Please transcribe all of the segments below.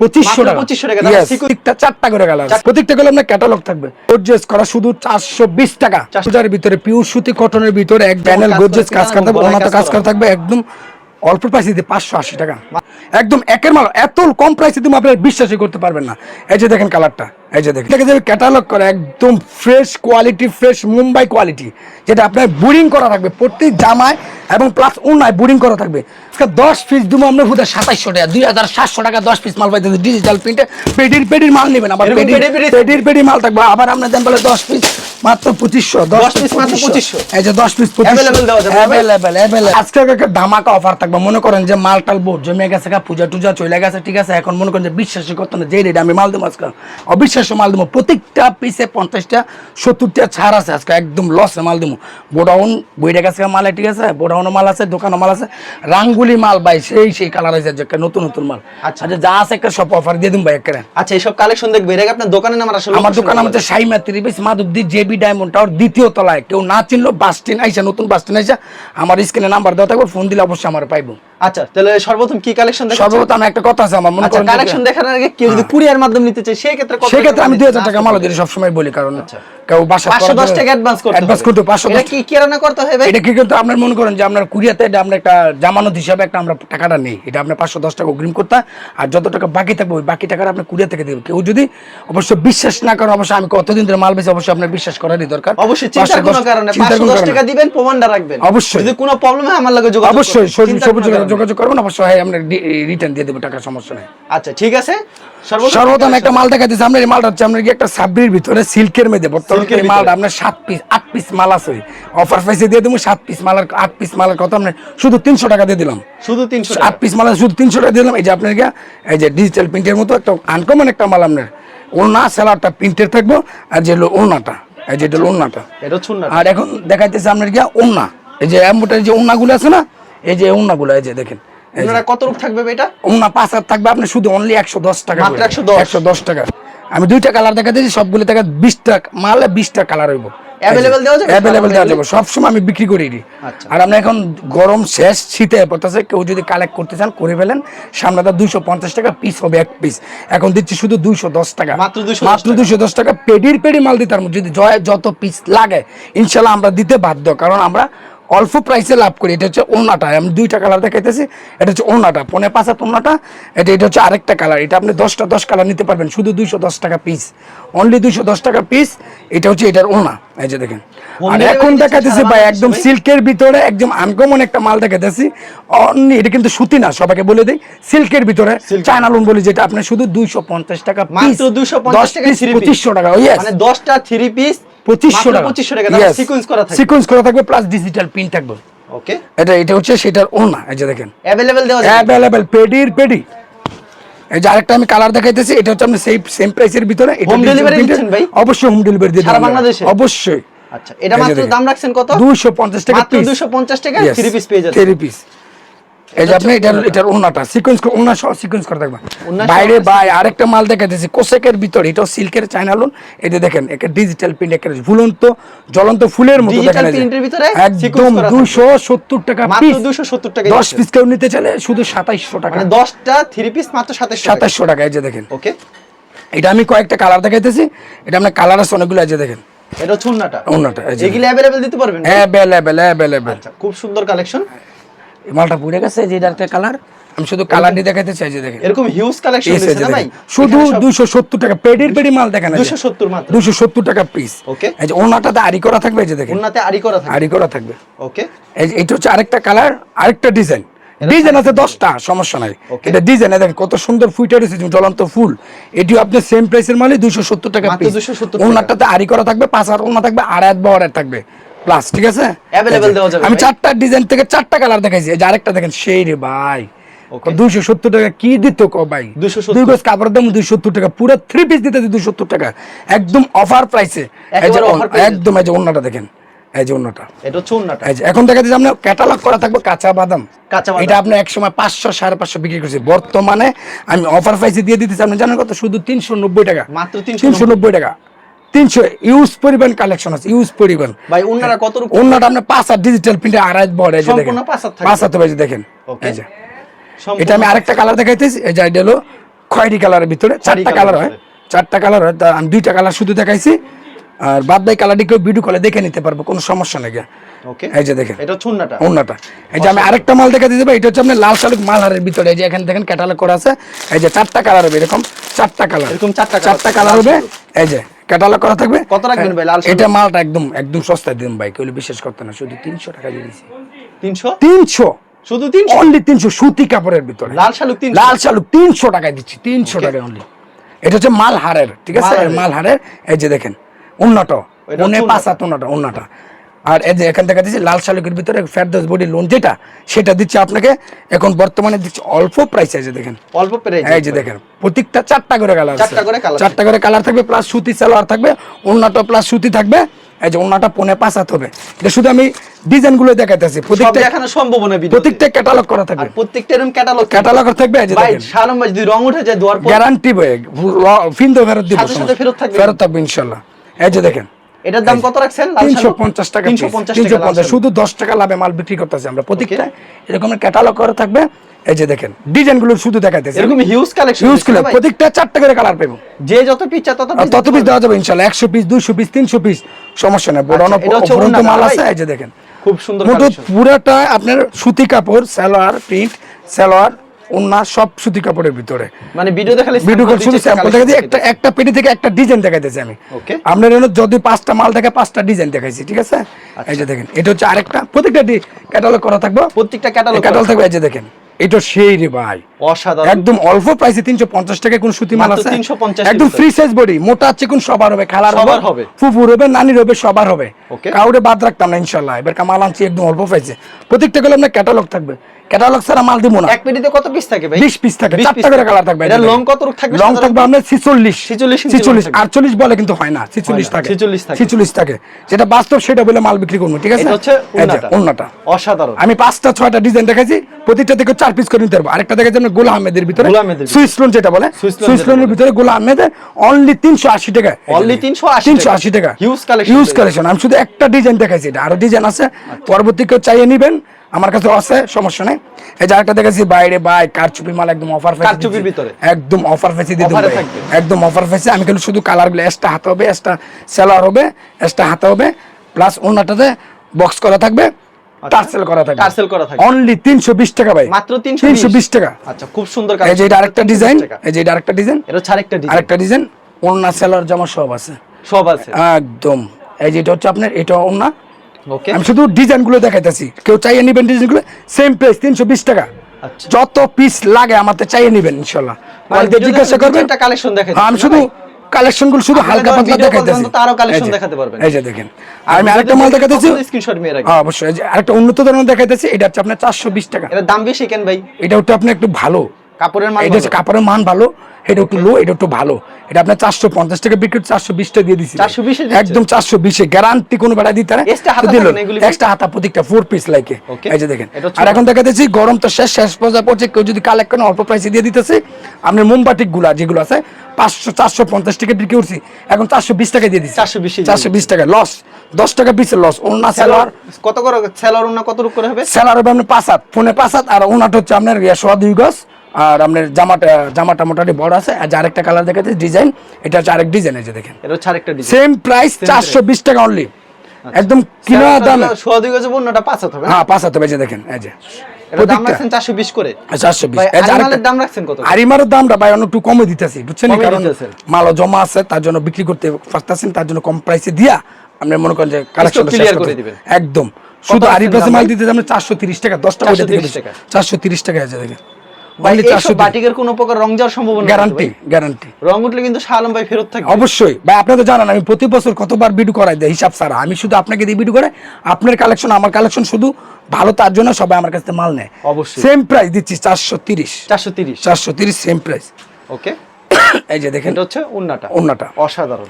পঁচিশশো টাকা। পঁচিশশো টাকা। প্রত্যেকটা চারটা করে কালার প্রত্যেকটা কালার আপনার ক্যাটালগ থাকবে। গোর্জেস করা শুধু চারশো বিশ টাকা। 400 পূজার ভিতরে পিউর সুতি কটনের ভিতরে এক প্যানেল গোর্জেস কাজ করা থাকবে ওনাতে কাজ করা। করা থাকবে একদম অল্প প্রাইসে দিতে পাঁচশো আশি টাকা। একদম একের মাল এত কম প্রাইসে তুমি আপনার বিশ্বাসই করতে পারবেন না। এই যে দেখেন কালারটা এই যে দেখেন। দেখে ক্যাটালগ করা একদম fresh quality fresh Mumbai quality যেটা আপনার বোরিং করা থাকবে প্রত্যেক জামায় এবং প্লাস উন্নায় বোরিং করা থাকবে। দশ পিস দিব আপনার হুদা সাতাইশশো টাকা দুই হাজার সাতশো টাকা দশ পিস মাল পাইতে ডিজিটাল প্রিন্টে পেডির পেডির মাল নেবেন আবার পেডির পেডি পেডি- পেডির মাল থাকবে। আবার আপনার দেন বলে দশ পিস মাত্র পঁচিশশো দশ 10 piece মাত্র 2500 এই যে দশ পিস দেওয়া যাবে আজকে একটা ধামাকা অফার থাকবে। মনে করেন যে মাল টাল বোর্ড জমে গেছে পূজা টুজা চলে গেছে ঠিক আছে? এখন মনে করেন যে বিশ্বাসই করতো না যে রেট আমি মাল দেবো আজকে। অবিশ্বাস্য মাল দেবো। প্রত্যেকটা পিসে পঞ্চাশটা সত্তরটা ছাড় আছে আজকে একদম লসে মাল দেবো। গোডাউন বইটা গেছে মালে ঠিক আছে? গোডাউনও মাল আছে দোকানও মাল আছে। রাঙ্গুলি মাল ভাই সেই সেই কালার আছে যে নতুন নতুন মাল। আচ্ছা। আচ্ছা যা আছে একটা সব অফার দিয়ে দিন ভাই একটা আচ্ছা এইসব কালেকশন দেখবে এর আগে আপনার দোকানে নামার আসলে আমার দোকান আমাদের সাইমা ত্রিবিশ মাধবদি জেবি ডায়মন্ড টাওয়ার দ্বিতীয় তলায়। কেউ না চিনলো বাস স্ট্যান্ড আইসা, নতুন বাস স্ট্যান্ড আইসা, আমার স্ক্রিনে নাম্বার দেওয়া থাকবে ফোন দিলে অবশ্যই আমার পাইবো। আচ্ছা তাহলে সর্বপ্রথম কি কালেকশন সর্বপ্রথম একটা কথা আছে আমার মনে আচ্ছা করেন কালেকশন দেখানোর আগে কেউ যদি কুরিয়ার মাধ্যমে নিতে চায় সেই ক্ষেত্রে কত সেক্ষেত্রে আমি টাকা দুই হাজার দিতে টাকা মাল দিই সবসময় বলি কারণ আচ্ছা। কেউ বাসা পাঁচশো দশ টাকা অ্যাডভান্স করতে অ্যাডভান্স করতে পাঁচশো এটা কি কিরানা করতে হবে এটা কি কিন্তু আপনার মনে করেন যে আপনার কুরিয়াতে এটা আমরা একটা জামানত হিসাবে একটা আমরা টাকাটা নেই এটা আপনার পাঁচশো দশ টাকা অগ্রিম করতে আর যত টাকা বাকি থাকবে ওই বাকি টাকাটা আপনি কুরিয়া থেকে দেবেন। কেউ যদি অবশ্য বিশ্বাস না করেন অবশ্যই আমি কতদিন ধরে মাল বেশি অবশ্যই আপনার বিশ্বাস করারই দরকার। অবশ্যই চিন্তার 510 কোনো কারণে চিন্তার পাঁচশো কোনো দশ কারণে। টাকা দিবেন প্রমাণটা রাখবেন। অবশ্যই। যদি কোনো প্রবলেম হয় আমার লাগে যোগাযোগ অবশ্যই। সবুজ যোগাযোগ করবেন অবশ্যই হ্যাঁ আপনার রিটার্ন দিয়ে দেবো টাকা সমস্যা নেই। আচ্ছা ঠিক আছে। সর্বপ্রথম একটা মাল দেখা দিচ্ছে আপনার এই মালটা হচ্ছে আপনার কি একটা সাবরির ভিতরে সিল্কের মধ্যে বর্তমানে সিল্কের মালটা আপনার সাত পিস আট পিস মাল আছে। অফার প্রাইসে দিয়ে দেবো সাত পিস মালের আট পিস মালের কত আপনার শুধু তিনশো টাকা দিয়ে দিলাম। শুধু তিনশো আট পিস মাল শুধু তিনশো টাকা দিলাম এই যে আপনার এই যে ডিজিটাল প্রিন্টের মতো একটা আনকমন একটা মাল আপনার। ওলনা সেলারটা প্রিন্টের থাকব আর যে হলো ওলনাটা এই যে এটা না আর এখন দেখাইতেছে আপনার গিয়া ওলনা এই যে অ্যাম্বোটার যে ওলনাগুলো আছে না এই যে ওলনাগুলো এই যে দেখেন আপনারা কত রূপ থাকবে এটা? ওনা পাঁচ থাকবে আপনি শুধু অনলি একশো দশ টাকা মাত্র 110 একশো দশ। টাকা। আমি দুইটা কালার দেখা দিয়েছি সবগুলো টাকা মালে বিশটা কালার হইব। Available দেওয়া যাবে? অ্যাভেলেবেল দেওয়া যাবে। সবসময় আমি বিক্রি করি আচ্ছা। আর এখন গরম শেষ শীতে পড়তেছে কেউ যদি কালেক্ট করতে চান করে ফেলেন। সামনেটা দুইশো পঞ্চাশ টাকা পিস হবে এক পিস এখন দিচ্ছি শুধু দুইশো দশ টাকা। মাত্র 210 দুইশো দশ টাকা। পেডির পেডি মাল দিতে পারব। যদি জয় যত পিস লাগে ইনশাল্লাহ আমরা দিতে বাধ্য। কারণ আমরা অল্প প্রাইসে লাভ করি। এটা হচ্ছে ওনাটা আমি দুইটা কালার দেখাইতেছি। এটা হচ্ছে ওনাটা পনে পাঁচ হাত ওনাটা এটা এটা হচ্ছে আরেকটা কালার এটা আপনি দশটা দশ কালার নিতে পারবেন। শুধু দুইশো দশ টাকা পিস অনলি দুইশো দশ টাকা পিস এটা হচ্ছে এটার ওনা এই যে দেখেন। আর এখন দেখাতেছি ভাই একদম সিল্কের ভিতরে একদম আনকমন একটা মাল দেখাতেছি অনলি এটা কিন্তু সুতি না সবাইকে বলে দিই। সিল্কের ভিতরে চায়না লোন বলি যেটা আপনি শুধু দুইশো পঞ্চাশ টাকা মাত্র 250 টাকা three piece। পঁচিশশো টাকা yes। মানে দশটা থ্রি পিস পঁচিশশো টাকা। পঁচিশশো টাকা সিকোয়েন্স করা থাকে সিকোয়েন্স করা থাকবে প্লাস ডিজিটাল প্রিন্ট থাকবে। ওকে এটা এটা হচ্ছে সেটার ওনা এই যে দেখেন। অ্যাভেলেবেল দেওয়া অ্যাভেলেবেল পেডির পেডি। এই যে আরেকটা আমি কালার দেখাইতেছি এটা হচ্ছে আপনি সেম সেম প্রাইসের ভিতরে এটা হোম এর- দিচ্ছেন ভাই? অবশ্যই হোম ডেলিভারি দিয়ে সারা বাংলাদেশে? অবশ্যই। আচ্ছা এটা মাত্র। দাম রাখছেন কত? 250 টাকা মাত্র পিস 250 টাকা 3 পিস পেয়ে যাচ্ছে 3 পিস এই যে আপনি এটার এটার ওনাটা সিকোয়েন্স ওনা সহ সিকোয়েন্স করা ওড়না বাইরে বাই আরেকটা মাল কোসেকের ভিতর এটাও সিল্কের চায়না লোন দেখেন একটা ডিজিটাল প্রিন্ট একটা ঝুলন্ত জ্বলন্ত ফুলের মতো Digital দেখেন এই যে। print এর ভিতরে একদম sequence করা 270 টাকা মাত্র পিস 270 টাকা 10 পিস কেউ নিতে শুধু 2700 টাকা। মানে 10টা থ্রি পিস মাত্র 27 টাকা। 2700 টাকা এই যে দেখেন। ওকে এটা আমি কয়েকটা কালার দেখাইতেছি। এটা আপনার কালার আছে অনেকগুলো এই যে দেখেন। এটা ছুন্নাটা ওনাটা যে এগুলো অ্যাভেলেবেল দিতে পারবেন? হ্যাঁ অ্যাভেলেবেল অ্যাভেলেবেল আচ্ছা খুব সুন্দর কালেকশন মালটা পুড়ে গেছে যে একটা কালার আমি শুধু কালারটি দেখাইতে চাই যে দেখেন। এরকম হিউজ কালেকশন দিয়েছে না ভাই? শুধু দুশো সত্তর টাকা পেডির পেডি মাল দেখেন 270 মাত্র। দুশো সত্তর টাকা পিস Okay. এই যে ওনাটাতে আরি করা থাকবে এই যে দেখেন। ওন্নাতে আড়ি করা থাকে আরি করা থাকবে। ওকে এই যে এটা হচ্ছে আরেকটা কালার আরেকটা ডিজাইন ডিজাইন আছে দশটা সমস্যা নাই। এটা ডিজাইন দেখেন কত সুন্দর ফুইটার এসেছে জ্বলন্ত ফুল। এটিও আপনি সেম প্রাইসের মালে দুইশো সত্তর টাকা 270। ওনারটাতে আরি করা থাকবে পাঁচ হাজার ওনা থাকবে আর এক বহরের থাকবে। প্লাস ঠিক আছে? দেওয়া যাবে আমি চারটা ডিজাইন থেকে চারটা কালার দেখাইছি। এই যে আরেকটা দেখেন সেই রে ভাই. দুইশো সত্তর টাকা কি দিত ক ভাই? দুই গজ কাপড়ের দাম দুইশো সত্তর টাকা। পুরো থ্রি পিস দিতে দুইশো সত্তর টাকা। একদম অফার প্রাইসে। একদম এই যে অন্যটা দেখেন। এই যে অন্যটা এটা এই যে এখন দেখা যাচ্ছে আপনার ক্যাটালগ করা থাকবে কাঁচা বাদাম। কাঁচা এটা আপনি এক সময় পাঁচশো সাড়ে পাঁচশো বিক্রি করছি বর্তমানে আমি অফার প্রাইসে দিয়ে দিতেছি। আপনি জানেন কত? শুধু তিনশো নব্বই টাকা। মাত্র 390 তিনশো নব্বই টাকা। তিনশো ইউজ পরিমাণ কালেকশন আছে ইউজ পরিমাণ। ভাই ওন্নারা কত রূপ অন্যটা আপনি পাঁচ আর ডিজিটাল প্রিন্টে আড়াই বড় এই যে দেখেন। পাঁচ হাত যে দেখেন। এই যে। এটা আমি আরেকটা কালার দেখাইতেছি এই যে এটা হলো খয়েরি কালারের ভিতরে চারটা কালার হয়। চারটা কালার হয় আমি দুইটা কালার শুধু দেখাইছি আর বাদ বাই কালারটি কেউ ভিডিও কলে দেখে নিতে পারব কোনো সমস্যা নেই ওকে এই যে দেখেন। এটা হচ্ছে উন্নাটা এই যে আমি আরেকটা মাল দেখা দিতে এটা হচ্ছে আপনার লাল শালুক মালহারের ভিতরে এই যে এখানে দেখেন ক্যাটালগ করা আছে এই যে চারটা কালার হবে এরকম চারটা কালার এরকম চারটা চারটা কালার হবে এই যে। ক্যাটালগ করা থাকবে। কত রাখবেন ভাই লাল এটা মালটা একদম একদম সস্তায় দিন ভাই কেউ বিশ্বাস করতে না শুধু তিনশো টাকা দিয়ে দিছি তিনশো? তিনশো? শুধু তিনশো? অনলি তিনশো সুতি কাপড়ের ভিতরে। লাল শালুক তিন লাল শালুক তিনশো টাকায় দিচ্ছি তিনশো টাকা অনলি এটা হচ্ছে মাল হারের ঠিক আছে? মাল হারের এই যে দেখেন উন্নত। উনে পাঁচ হাত উন্নত উন্নটা আর এই যে এখান থেকে দিচ্ছি লাল শালুকের ভিতরে ফেরদোস বডি লোন যেটা সেটা দিচ্ছি আপনাকে এখন বর্তমানে দিচ্ছি অল্প প্রাইস আছে দেখেন। অল্প পেরে এই যে দেখেন প্রত্যেকটা চারটা করে কালার চারটা করে colour চারটা করে কালার থাকবে প্লাস সুতি সালোয়ার থাকবে অন্যটা প্লাস সুতি থাকবে। এই যে অন্যটা পনে পাঁচ হাত হবে। এটা শুধু আমি ডিজাইনগুলো দেখাইতেছি। প্রত্যেকটা দেখানো সম্ভব না ভিডিও প্রত্যেকটা ক্যাটালগ করা আর থাকবে প্রত্যেকটা এরকম ক্যাটালগ ক্যাটালগ থাকবে। এই যে ভাই শালম ভাই যদি রং উঠে যায় দোয়ার পর গ্যারান্টি বয়ে ফিনতো ফেরত দিব সাথে সাথে ফেরত থাকবে? ফেরত থাকবে ইনশাল্লাহ। এই যে দেখেন এটার দাম কত রাখছেন? তিনশো পঞ্চাশ টাকা তিনশো পঞ্চাশ শুধু দশ টাকা লাভে মাল বিক্রি করতেছি আমরা প্রত্যেকটা। এরকম ক্যাটালগ করা থাকবে। এই যে দেখেন শুধু দেখাইতেছে। এরকম হিউজ কালেকশন ইউজ করলে প্রত্যেকটা চারটা করে কালার পাবো যে যত পিস চায় তত তত পিস দেওয়া যাবে ইনশাল্লাহ। একশো পিস দুইশো পিস তিনশো পিস সমস্যা নেই বড় আচ্ছা, ওড়না মাল আছে এই যে দেখেন। খুব সুন্দর কালেকশন পুরাটা আপনার সুতি কাপড় সালোয়ার প্রিন্ট সালোয়ার ওন্না সব সুতি কাপড়ের ভিতরে। মানে ভিডিও দেখালে ভিডিও শুধু স্যাম্পল দেখাচ্ছি একটা একটা পেটি থেকে একটা ডিজাইন দেখাইতেছি আমি। ওকে আপনার এখানে যদি পাঁচটা মাল থাকে পাঁচটা ডিজাইন দেখাইছি ঠিক আছে? আচ্ছা। এই যে দেখেন এটা হচ্ছে আরেকটা প্রত্যেকটা ক্যাটালগ করা থাকবে? প্রত্যেকটা ক্যাটালগ ক্যাটালগ থাকবে। এই যে দেখেন এটা সেই রে ভাই। অসাধারণ। একদম অল্প প্রাইসে তিনশো পঞ্চাশ টাকা কোন সুতি মাল আছে? 350 এর একদম ফ্রি সাইজ বডি মোটা সবার হবে খালার হবে। ফুফুর হবে নানির হবে সবার হবে. কাউরে বাদ রাখতাম না এবার কামাল আনছি একদম অল্প প্রাইসে প্রত্যেকটা গেলে আপনার ক্যাটালগ থাকবে। ক্যাটালগ ছাড়া মাল দিব না। এক পেটিতে কত পিস থাকে ভাই? বিশ পিস থাকে 20 চারটা করে কালার থাকবে এটা লং কত থাকবে লং? থাকবে আপনার ছিচল্লিশ। 46 ইঞ্চি ছিচল্লিশ। long থাকবে। আটচল্লিশ বলে কিন্তু হয় না। ছিচল্লিশ হয় না, থাকে। 46 থাকে। ছিচল্লিশ থাকে। যেটা বাস্তব সেটা বলে মাল বিক্রি করব ঠিক আছে? এটা হচ্ছে অসাধারণ। আমি পাঁচটা ছয়টা ডিজাইন দেখাচ্ছি প্রত্যেকটা থেকে চার পিস করে নিতে পারব। আরেকটা দেখাচ্ছি আমরা গোলা আহমেদের ভিতরে। সুইস লোন যেটা বলে সুইস লোন সুইস লোনের ভিতরে গোলা আহমেদের অনলি তিনশো আশি টাকা। Only 380 তিনশো আশি টাকা। Huge collection হিউজ কালেকশন আমি শুধু একটা ডিজাইন দেখাইছি এটা আরও ডিজাইন আছে। পরবর্তী কেউ চাইয়ে নিবেন আমার কাছে আছে সমস্যা নেই। এই যে আরেকটা দেখাচ্ছি বাইরে বাই কারচুপি মাল একদম অফার কারচুপির ভিতরে? একদম অফার ফেসে দিয়ে দেবো একদম অফার ফেসে আমি কিন্তু শুধু কালারগুলো এক্সট্রা হাতে হবে এক্সট্রা সেলার হবে এক্সট্রা হাতে হবে। প্লাস ওনাটাতে বক্স করা থাকবে। টার্সেল করা থাকবে। টার্সেল করা। অনলি তিনশো বিশ টাকা ভাই। মাত্র 320 টাকা। আচ্ছা খুব সুন্দর এই যে এটা আরেকটা ডিজাইন এই যে এটা আরেকটা ডিজাইন এটা হচ্ছে আরেকটা ডিজাইন আরেকটা ডিজাইন ওনা সেলার জামা সব আছে। সব আছে। একদম। এই যে এটা হচ্ছে আপনার এটা ওনা ওকে আমি শুধু ডিজাইনগুলো দেখাইতেছি। কেউ চাইয়ে নিবেন ডিজাইনগুলো সেম প্রাইস তিনশো বিশ টাকা। আচ্ছা। যত পিস লাগে আমাদের চাইয়ে নিবেন ইনশাল্লাহ। কোয়ালিটি জিজ্ঞাসা করবেন। একটা কালেকশন হ্যাঁ, আমি শুধু কালেকশনগুলো শুধু হালকা পাতলা দেখাইতেছি। তারও যে, দেখাতে পারবেন। এই যে দেখেন। আর আমি আরেকটা মাল দেখাইতেছি। স্ক্রিনশট মেরে হ্যাঁ, অবশ্যই। আরেকটা উন্নত ধরনের দেখাইতেছি এটা হচ্ছে আপনার চারশো বিশ টাকা। এটা দাম বেশি কেন ভাই? এটা হচ্ছে আপনার একটু ভালো। কাপড়ের মান এটা হচ্ছে কাপড়ের মান ভালো এটা একটু লো এটা একটু ভালো। এটা আপনার চারশো পঞ্চাশ টাকা বিক্রি চারশো বিশ টাকা দিয়ে দিচ্ছি 420 এ দিচ্ছে? একদম চারশো বিশে গ্যারান্টি কোনো বেড়া দিতে না। দিল? এক্সট্রা হাতা প্রত্যেকটা ফোর পিস লাইকে এই যে দেখেন। আর এখন দেখাতেছি গরম তো শেষ শেষ পর্যায়ে পড়ছে কেউ যদি কালেক্ট করেন অল্প প্রাইসে দিয়ে দিতেছে। আপনার মোমবাটিকগুলা যেগুলো আছে পাঁচশো চারশো পঞ্চাশ টাকা বিক্রি করছি এখন চারশো বিশ টাকা দিয়ে দিচ্ছি। 420 দিয়ে চারশো বিশ টাকা লস দশ টাকা পিসের লস অন্য সেলার কত করে সেলার না কত রূপ করে হবে? সেলার হবে আপনার পাঁচ হাত ফোনে পাঁচ হাত আর ওনাটা হচ্ছে আপনার সোয়া দুই গজ। আর আপনার জামাটা জামাটা মোটামুটি বড় আছে আর যে আরেকটা কালার দেখাচ্ছে ডিজাইন এটা হচ্ছে আরেক ডিজাইন আছে দেখেন। এটা হচ্ছে আরেকটা ডিজাইন সেম প্রাইস চারশো বিশ টাকা অনলি একদম কিনা দামে। সোয়া দুই গজে বন্যটা পাঁচ হাত হবে হ্যাঁ পাঁচ হাতে বেজে দেখেন এই যে। দাম রাখছেন চারশো বিশ করে। চারশো বিশ। ভাই, এই যে আরিমালের আরেকটা- দাম রাখছেন কত? আরিমারের দামটা ভাই একটু কমে দিতেছি বুঝছেন? কারণ দিতেছেন। জমা আছে তার জন্য বিক্রি করতে পারতেছেন তার জন্য কম প্রাইসে দিয়া আপনি মনে করেন যে কালেকশন করে দিবেন। একদম। শুধু আরিফ মাল দিতে আমরা চারশো তিরিশ টাকা দশ টাকা 430 টাকা। চারশো তিরিশ টাকা আছে দেখেন। ভাই Only এইসব 430 বাটিকের কোনো প্রকার রং যাওয়ার সম্ভাবনা গ্যারান্টি গ্যারান্টি রং উঠলে কিন্তু ভাই ফেরত থাকে অবশ্যই। ভাই আপনি তো জানেন আমি প্রতি বছর কতবার ভিডিও করাই দেয় হিসাব আমি শুধু আপনাকে দিয়ে ভিডিও করে আপনার কালেকশন আমার কালেকশন শুধু ভালো তার জন্য সবাই আমার কাছে মাল নেয়। অবশ্যই। সেম প্রাইস দিচ্ছি চারশো তিরিশ। চারশো তিরিশ। চারশো তিরিশ সেম প্রাইস ওকে এই যে দেখেন হচ্ছে উন্নাটা উন্নাটা অসাধারণ।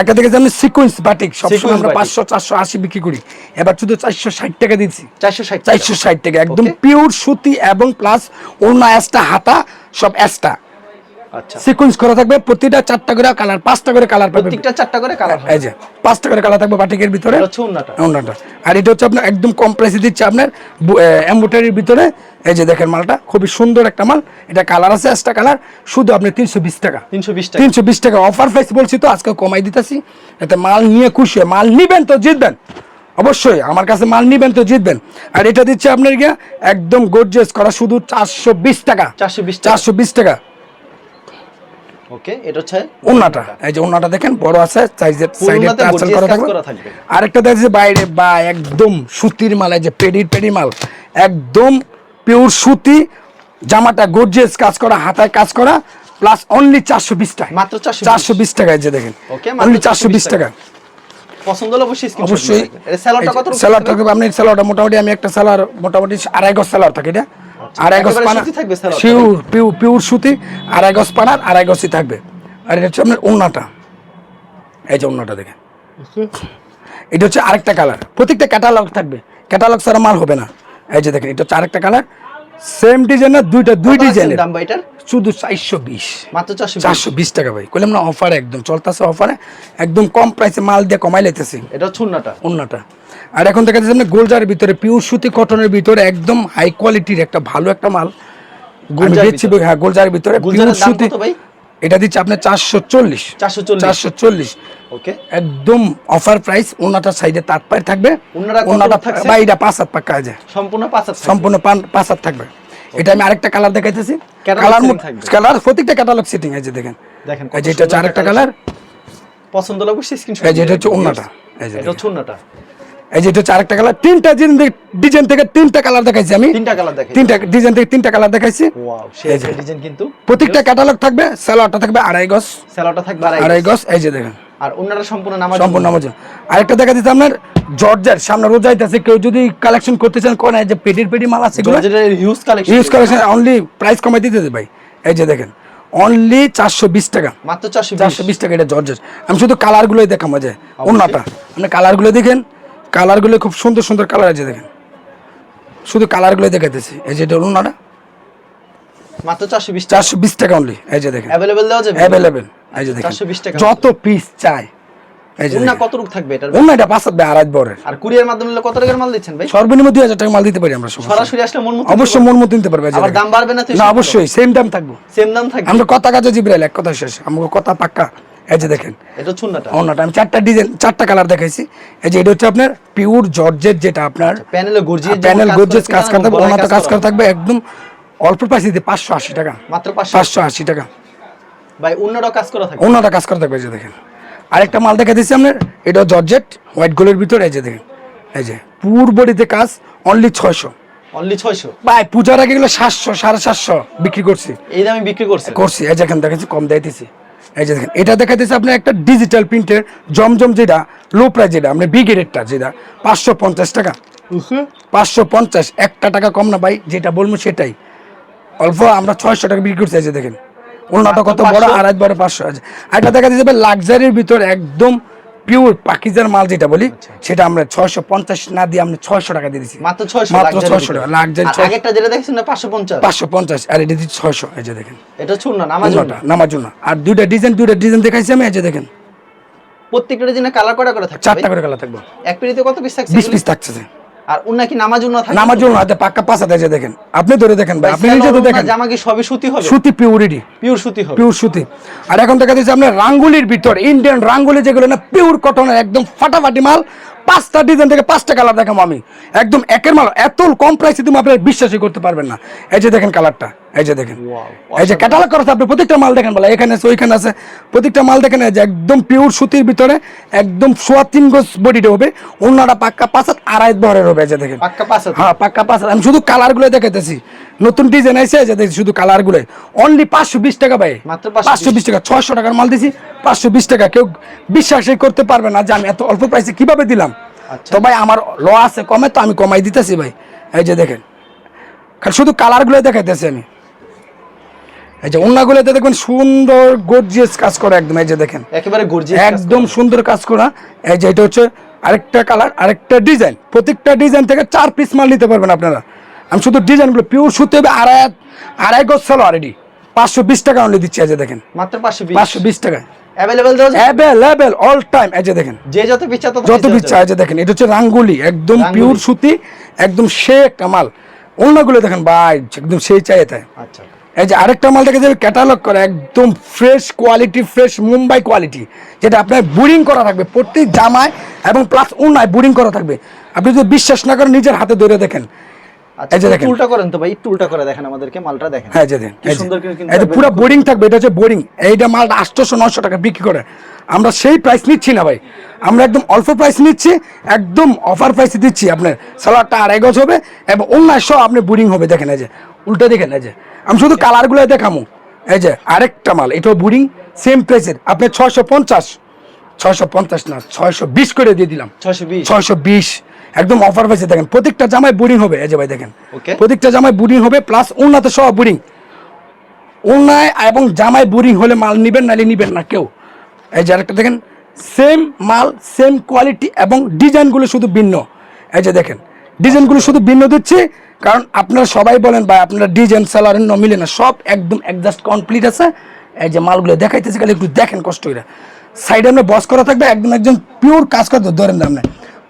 একটা দেখেছি যে আমি সিকোয়েন্স বাটিক সবসময় আমরা পাঁচশো চারশো আশি বিক্রি করি। এবার শুধু চারশো ষাট টাকা দিচ্ছি। চারশো ষাট চারশো ষাট টাকা একদম পিওর সুতি এবং প্লাস ওড়না এসটা হাতা সব আচ্ছা। সিকোয়েন্স করা থাকবে প্রতিটা চারটা করে কালার পাঁচটা করে কালার পাবে। প্রত্যেকটা চারটা করে কালার এই যে পাঁচটা করে কালার থাকবে বাটিকের ভিতরে। হচ্ছে উন্নাটা। ওনাটা আর এটা হচ্ছে আপনার একদম কম প্রাইসে দিচ্ছে আপনার এম্বোটারির ভিতরে। এই যে দেখেন মালটা খুবই সুন্দর একটা মাল। এটা কালার আছে একটা কালার শুধু আপনি তিনশো বিশ টাকা। তিনশো বিশ টাকা। তিনশো বিশ টাকা অফার প্রাইস বলছি তো আজকে কমাই দিতেছি। এতে মাল নিয়ে খুশি হয়ে মাল নিবেন তো জিতবেন। অবশ্যই আমার কাছে মাল নিবেন তো জিতবেন। আর এটা দিচ্ছে আপনার গিয়ে একদম গোর্জেস করা শুধু চারশো বিশ টাকা। চারশো বিশ টাকা। চারশো বিশ টাকা। ওকে এটা হচ্ছে এই যে দেখেন বড় আছে সাইজের সাইডে gorgeous করা থাকবে। আরেকটা বাইরে বা একদম সুতির মাল এই যে পেডির পেডি মাল। একদম পিওর সুতি জামাটা গর্জিয়াস কাজ করা হাতায় কাজ করা প্লাস অনলি চারশো বিশ টাকা। মাত্র চারশো বিশ। টাকা এই যে দেখেন। অনলি চারশো বিশ টাকা। পছন্দ হলে অবশ্যই অবশ্যই। স্যালাডটা কত রকম আপনি স্যালাডটা মোটামুটি আমি একটা স্যালাড মোটামুটি আড়াই গজ স্যালাড থাকে এটা? গজ আচ্ছা, পানা সুতি সুতি আড়াই গজ পানার আড়াই গজই থাকবে। আর এটা হচ্ছে আপনার ওন্নাটা এই যে ওন্নাটা দেখেন। এটা হচ্ছে আরেকটা কালার। প্রত্যেকটা ক্যাটালগ থাকবে। ক্যাটালগ ছাড়া মাল হবে না। এই যে দেখেন এটা হচ্ছে আরেকটা কালার। সেম ডিজাইনের দুইটা দুই ডিজাইনের দাম ভাই শুধু চারশো বিশ। মাত্র চারশো চারশো বিশ টাকা ভাই। কইলাম না অফারে একদম। চলতেছে অফারে একদম কম প্রাইসে মাল দিয়ে কমাই লাইতেছি। এটা হচ্ছে উন্নাটা অন্যটা আর এখন দেখা যাচ্ছে আপনি গোলজারের ভিতরে পিওর সুতি কটনের ভিতরে একদম হাই কোয়ালিটির একটা ভালো একটা মাল। হ্যাঁ গোলজারের ভিতরে পিওর সুতি। এটা দিচ্ছে আপনার চারশো চল্লিশ। 440 চারশো চল্লিশ। ওকে। একদম অফার প্রাইস ওনাটার সাইডে তাঁত পায়ে থাকবে। ওনারা ওনাটা বা এটা পাঁচ হাত পাক্কা সম্পূর্ণ পাঁচ হাত। সম্পূর্ণ পাঁচ হাত থাকবে। এটা আমি আরেকটা কালার দেখাইতেছি। কালার। কালার প্রত্যেকটা ক্যাটালগ সেটিং আছে দেখেন। দেখেন এই যে এটা হচ্ছে আরেকটা কালার পছন্দ অবশ্যই স্ক্রিনশট এই যে এটা হচ্ছে ওন্নাটা। এই যে এটা হচ্ছে উন্নাটা এই যে এটা হচ্ছে আরেকটা কালার তিনটা ডিজাইন থেকে তিনটা কালার দেখাইছি আমি। তিনটা কালার দেখেন তিনটা ডিজাইন থেকে তিনটা কালার দেখাইছি। ওয়াও সেই ডিজাইন কিন্তু। প্রত্যেকটা ক্যাটালগ থাকবে স্যালোয়ারটা থাকবে আড়াই গজ। স্যালাডটা থাকবে আড়াই গজ। এই যে দেখেন। আর উন্নাটা সম্পূর্ণ নামাজ। সম্পূর্ণ জন্য। আরেকটা দেখা দিচ্ছে আপনার জর্জের সামনে রোজাইতেছে কেউ যদি কালেকশন করতে চান কোন এই যে পেটির পেটি মাল আছে এগুলো? Huge collection huge collection only price কমাই দিতে ভাই। এই যে দেখেন অনলি চারশো বিশ টাকা। মাত্র 420 চারশো বিশ টাকা এটা জর্জের। আমি শুধু কালারগুলোই দেখাবো যে অন্যটা আপনি কালারগুলো দেখেন কালারগুলো খুব সুন্দর সুন্দর কালার আছে দেখেন শুধু কালারগুলোই দেখাইতেছি এই যে এটা অন্যটা মাত্র 420 টাকা চারশো বিশ টাকা অনলি এই যে দেখেন अवेलेबल দেওয়া যাবে অ্যাভেলেবেল এই যে দেখেন 420 টাকা। যত পিস চাই এই যে উন্না দেখেন। কত রূপ থাকবে এটার অন্য এটা পাঁচ হাত আড়াই বরের আর কুরিয়ার মাধ্যমে নিলে কত টাকার মাল দিচ্ছেন ভাই সর্বনিম্ন দুই হাজার টাকা মাল দিতে পারি আমরা সমস্যা নেই। সরাসরি আসলে মন মতো অবশ্যই মন মতো নিতে পারবে এই যে আবার দেখেন। দাম বাড়বে না তো না অবশ্যই সেম দাম থাকবো সেম দাম থাকবে আমরা কথা কাজে জিব্রাইল এক কথা শেষ আমাকে কথা পাক্কা এই যে দেখেন। এটা হচ্ছে উন্নাটা অন্যটা আমি চারটা ডিজাইন চারটা কালার দেখাইছি। এই যে এটা হচ্ছে আপনার পিওর জর্জের যেটা আপনার প্যানেলে গর্জিয়াস প্যানেল গোদরেজ কাজ করতে থাকবে ওনাতে কাজ করা থাকবে একদম অল্প প্রাইসে দিতে পাঁচশো আশি টাকা। মাত্র পাঁচশো আশি। টাকা। ভাই উন্নাটাও কাজ করা থাকবে? ওনাটা কাজ করা থাকবে এই যে দেখেন। আরেকটা মাল দেখা দিচ্ছি আপনার এটা জর্জেট হোয়াইট গোলের ভিতরে এই যে দেখেন। এই যে পুর বডিতে কাজ অনলি ছয়শো। অনলি 600 ভাই পূজার আগে সাতশো সাড়ে সাতশো বিক্রি করছি। এই দামে বিক্রি করছে করছি এই যেখানে দেখেছি কম দিতেছি এই যে দেখেন এটা দেখাতেছে আপনার একটা ডিজিটাল প্রিন্টের জমজম যেটা লো প্রাইস যেটা আপনার বিগ রেটটা যেটা পাঁচশো পঞ্চাশ টাকা। পাঁচশো পঞ্চাশ একটা টাকা কম না ভাই যেটা বলব সেটাই। অল্প আমরা ছয়শো টাকা বিক্রি করতে চাইছি দেখেন। অন্যটা কত বড় আর একবারে পাঁচশো। আছে আর এটা দেখা যাবে লাক্সারির ভিতর একদম পিওর পাকিজার মাল যেটা বলি সেটা আমরা ছয়শো পঞ্চাশ না দিয়ে আমরা ছয়শো টাকা দিয়ে দিচ্ছি মাত্র 600 মাত্র ছয়শো টাকা। লাগছে আগেরটা যেটা দেখছেন না 550 পাঁচশো পঞ্চাশ আর এটা দিচ্ছি ছয়শো এই যে দেখেন। এটা শুন না নামাজ অন্যটা নামার জন্য আর দুইটা ডিজাইন দুইটা ডিজাইন দেখাইছি আমি এই যে দেখেন। প্রত্যেকটা ডিজাইনে কালার করা করে থাকবে চারটা করে কালার থাকবে। এক পিড়িতে কত পিস থাকছে বিশ পিস থাকছে। আর উন্না কি নামাজ উন্না থাকে। নামার জন্য হাতে পাক্কা পাঁচ হাতে দেখেন। আপনি ধরে দেখেন ভাই আপনি নিজে তো দেখেন। জামা কি সবই সুতি হবে? সুতি পিউরিটি পিওর সুতি হবে। পিওর সুতি। আর এখন দেখা যাচ্ছে আপনার রাঙ্গুলির ভিতর ইন্ডিয়ান রাঙ্গুলি যেগুলো না পিওর কটনের একদম ফাটাফাটি মাল পাঁচটা ডিজাইন থেকে পাঁচটা কালার দেখাবো আমি। একদম একের মাল এত কম প্রাইসে তুমি আপনার বিশ্বাসই করতে পারবেন না। এই যে দেখেন কালারটা এই যে দেখেন। এই যে ক্যাটালগ করা আছে আপনি প্রত্যেকটা মাল দেখেন বলে এখানে আছে ওইখানে আছে। প্রত্যেকটা মাল দেখেন এই যে একদম পিওর সুতির ভিতরে একদম সোয়া তিন গোজ বডিটা হবে। অন্যটা পাক্কা পাঁচাত আড়াই বহরের হবে যে দেখেন। পাক্কা পাঁচ হাত। হ্যাঁ পাক্কা পাঁচ হাত। আমি শুধু কালারগুলো দেখাইতেছি। নতুন ডিজাইন আছে যে দেখছি শুধু কালারগুলো অনলি পাঁচশো বিশ টাকা ভাই। মাত্র পাঁচশো বিশ টাকা ছয়শো টাকার মাল দিছি পাঁচশো বিশ টাকা। কেউ বিশ্বাসই করতে পারবে না যে আমি এত অল্প প্রাইসে কীভাবে দিলাম। আচ্ছা। তো ভাই আমার ল আছে কমে তো আমি কমাই দিতেছি ভাই। এই যে দেখেন। শুধু কালারগুলো দেখাইতেছি আমি। এই যে অন্যগুলোতে দেখবেন সুন্দর গর্জিয়াস কাজ করা একদম এই যে দেখেন। একেবারে গর্জিয়াস একদম সুন্দর কাজ করা এই যে এটা হচ্ছে আরেকটা কালার আরেকটা ডিজাইন। প্রত্যেকটা ডিজাইন থেকে চার পিস মাল নিতে পারবেন আপনারা। আমি শুধু ডিজাইনগুলো পিওর সুতে হবে আড়াই আড়াই গজ সালো রেডি পাঁচশো বিশ টাকা অনলি দিচ্ছি এই যে দেখেন। মাত্র পাঁচশো পাঁচশো বিশ টাকা। অ্যাভেলেবেল? অল টাইম এই যে দেখেন। যে যত পিচ্ছা যত এই যে দেখেন এটা হচ্ছে রাঙ্গুলি একদম। পিওর সুতি একদম সে কামাল অন্যগুলো দেখেন ভাই একদম সেই চাইতে। আচ্ছা। এই যে আরেকটা মাল দেখে যাবে ক্যাটালগ করা, একদম fresh quality fresh Mumbai quality যেটা আপনার বুরিং করা থাকবে, প্রতি জামায় এবং প্লাস উন্নায় বুরিং করা থাকবে। আপনি যদি বিশ্বাস না করেন, নিজের হাতে ধরে দেখেন। আচ্ছা এই যে একটু দেখেন। উল্টা করেন তো ভাই একটু করে দেখেন আমাদেরকে মালটা দেখেন। হ্যাঁ যে দেখেন সুন্দর কিন্তু এই পুরো বোরিং থাকবে এটা হচ্ছে বোরিং এইটা মালটা আটশোশো নশো টাকা বিক্রি করে। আমরা সেই প্রাইস নিচ্ছি না ভাই। আমরা একদম অল্প প্রাইস নিচ্ছি একদম অফার প্রাইসে দিচ্ছি আপনার। সালোয়ারটা আড়াই গজ হবে এবং অন্য সব আপনি বোরিং হবে। দেখেন এই যে উল্টো দেখেন এই যে। আমি শুধু কালারগুলো দেখামু। এই যে আরেকটা মাল এটাও বোরিং সেম প্রাইসের আপনি ছয়শো পঞ্চাশ ছয়শো পঞ্চাশ না ছয়শো বিশ করে দিয়ে দিলাম। ছয়শো বিশ। ছয়শো বিশ। একদম অফার পাইছে। দেখেন প্রত্যেকটা জামায় বুরিং হবে। এই যে ভাই দেখেন. প্রত্যেকটা জামায় বুরিং হবে প্লাস উন্নাতে সব বুরিং উন্নায় এবং জামায় বুরিং হলে মাল নিবেন নালে নিবেন না কেউ। এই যে আরেকটা দেখেন সেম মাল সেম কোয়ালিটি এবং ডিজাইনগুলো শুধু ভিন্ন। এই যে দেখেন ডিজাইনগুলো শুধু ভিন্ন দিচ্ছি কারণ আপনারা সবাই বলেন ভাই আপনারা ডিজাইন স্যালার ন মিলে না। সব একদম অ্যাডজাস্ট কমপ্লিট আছে। এই যে মালগুলো দেখাইতেছে খালি একটু দেখেন কষ্ট করে। সাইডে আপনার বস করা থাকবে একদম একজন পিওর কাজ করতে ধরেন আপনি।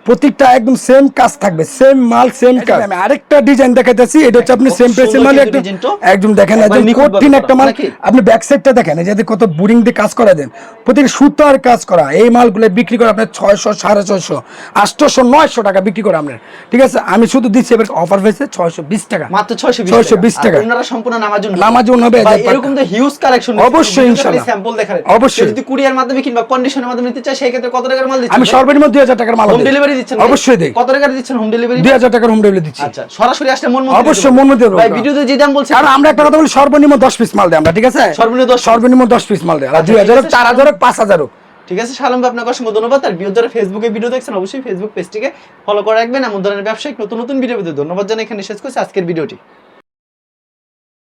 প্রত্যেকটা একদম সেম কাজ থাকবে সেম মাল সেম কাজ। আমি আরেকটা ডিজাইন দেখাইতেছি এটা হচ্ছে আপনি সেম প্রাইসের মাল একদম একদম দেখেন একবার একদম কঠিন একটা মাল। আপনি ব্যাক সাইডটা দেখেন এই যে কত বোরিং দিয়ে কাজ করা দেন। প্রত্যেক সুতার কাজ করা এই মালগুলো বিক্রি করে আপনার ছয়শো সাড়ে ছয়শো আটশোশো নয়শো টাকা বিক্রি করে আপনার। ঠিক আছে আমি শুধু দিচ্ছি এবার অফার হয়েছে ছয়শো বিশ টাকা। মাত্র ছয়শো বিশ ছয়শো বিশ টাকা। ওনারা সম্পূর্ণ নামাজ নামাজের জন্য হবে, এরকম তো হিউজ কালেকশন অবশ্যই, ইনশাল্লাহ। স্যাম্পল দেখান অবশ্যই। যদি কুরিয়ার মাধ্যমে কিংবা কন্ডিশনের মাধ্যমে নিতে চাই সেই ক্ষেত্রে কত টাকার মাল দিচ্ছেন আমি সর্বনিম্ন দুই হাজার টাকার মাল হোম দিই। দিচ্ছেন অবশ্যই দেই। কত টাকা দিচ্ছেন হোম ডেলিভারি দুই হাজার টাকার হোম ডেলিভারি দিচ্ছি। আচ্ছা সরাসরি আসলে মন মতো অবশ্যই মন মতো ভাই ভিডিওতে যে দাম বলছেন আর আমরা একটা কথা বলি সর্বনিম্ন দশ পিস মাল দেই আমরা ঠিক আছে? সর্বনিম্ন 10 সর্বনিম্ন দশ পিস মাল দেই। আর আচ্ছা, দুই হাজার ঠিক আছে, সালাম ভাই আপনাকে অসংখ্য ধন্যবাদ। আর ভিডিও যারা ফেসবুকে ভিডিও দেখছেন অবশ্যই ফেসবুক পেজটিকে ফলো করে রাখবেন। এমন ধরনের ব্যবসায়িক নতুন নতুন ভিডিও পেতে ধন্যবাদ জানাই। এখানে শেষ করছি আজকের ভিডিওটি